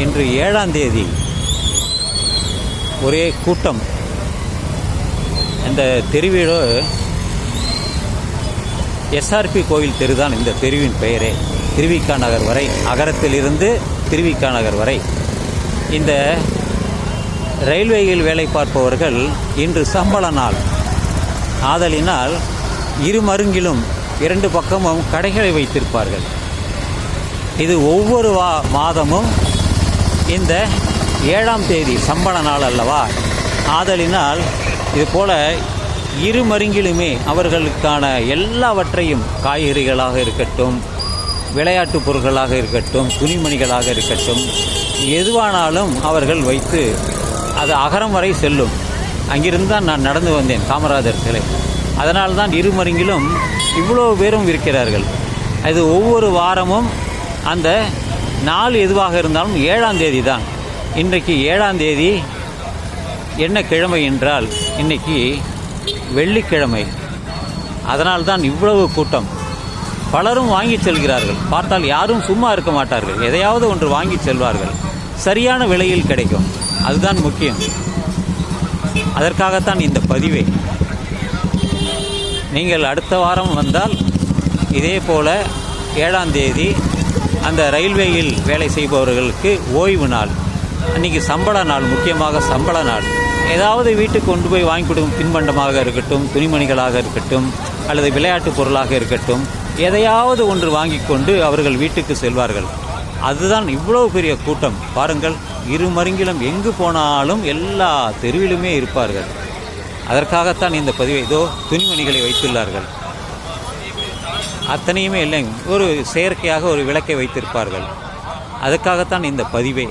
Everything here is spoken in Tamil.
இன்று ஏழாம் தேதி ஒரே கூட்டம். இந்த தெருவீடு எஸ்ஆர்பி கோயில் தெருதான் இந்த தெருவின் பெயரே. திருவிக்கா நகர் வரை அகரத்திலிருந்து திருவிக்கா நகர் வரை. இந்த ரயில்வேயில் வேலை பார்ப்பவர்கள் இன்று சம்பள நாள். ஆதலினால் இரு மருங்கிலும் இரண்டு பக்கமும் கடைகளை வைத்திருப்பார்கள். இது ஒவ்வொரு வா மாதமும் இந்த ஏழாம் தேதி சம்பள நாள் அல்லவா? ஆதலினால் இது போல இரு மருங்கிலுமே அவர்களுக்கான எல்லாவற்றையும் காய்கறிகளாக இருக்கட்டும் விளையாட்டுப் பொருட்களாக இருக்கட்டும் துணிமணிகளாக இருக்கட்டும் எதுவானாலும் அவர்கள் வைத்து அது அகரம் வரை செல்லும். அங்கிருந்து தான் நான் நடந்து வந்தேன் காமராஜர் சிலை. அதனால்தான் இருமருங்கிலும் இவ்வளோ பேரும் இருக்கிறார்கள். அது ஒவ்வொரு வாரமும் அந்த நாள் எதுவாக இருந்தாலும் ஏழாம் தேதி தான். இன்றைக்கு ஏழாம் தேதி என்ன கிழமை என்றால் இன்னைக்கு வெள்ளிக்கிழமை. அதனால்தான் இவ்வளவு கூட்டம். பலரும் வாங்கி செல்கிறார்கள். பார்த்தால் யாரும் சும்மா இருக்க மாட்டார்கள். எதையாவது ஒன்று வாங்கி செல்வார்கள். சரியான விலையில் கிடைக்கும். அதுதான் முக்கியம். அதற்காகத்தான் இந்த பதிவே. நீங்கள் அடுத்த வாரம் வந்தால் இதே போல ஏழாம் தேதி அந்த ரயில்வேயில் வேலை செய்பவர்களுக்கு ஓய்வு நாள். அன்றைக்கி சம்பள நாள் முக்கியமாக சம்பள நாள். ஏதாவது வீட்டுக்கு கொண்டு போய் வாங்கி கொடுக்கும் தின்பண்டமாக இருக்கட்டும் துணிமணிகளாக இருக்கட்டும் அல்லது விளையாட்டு பொருளாக இருக்கட்டும் எதையாவது ஒன்று வாங்கி கொண்டு அவர்கள் வீட்டுக்கு செல்வார்கள். அதுதான் இவ்வளோ பெரிய கூட்டம். பாருங்கள் இரு மருங்கிலும் எங்கு போனாலும் எல்லா தெருவிலுமே இருப்பார்கள். அதற்காகத்தான் இந்த பதிவை இதோ துணிமணிகளை வைத்துள்ளார்கள். அத்தனையுமே இல்லை ஒரு செயற்கையாக ஒரு விளக்கை வைத்திருப்பார்கள். அதுக்காகத்தான் இந்த பதிவே.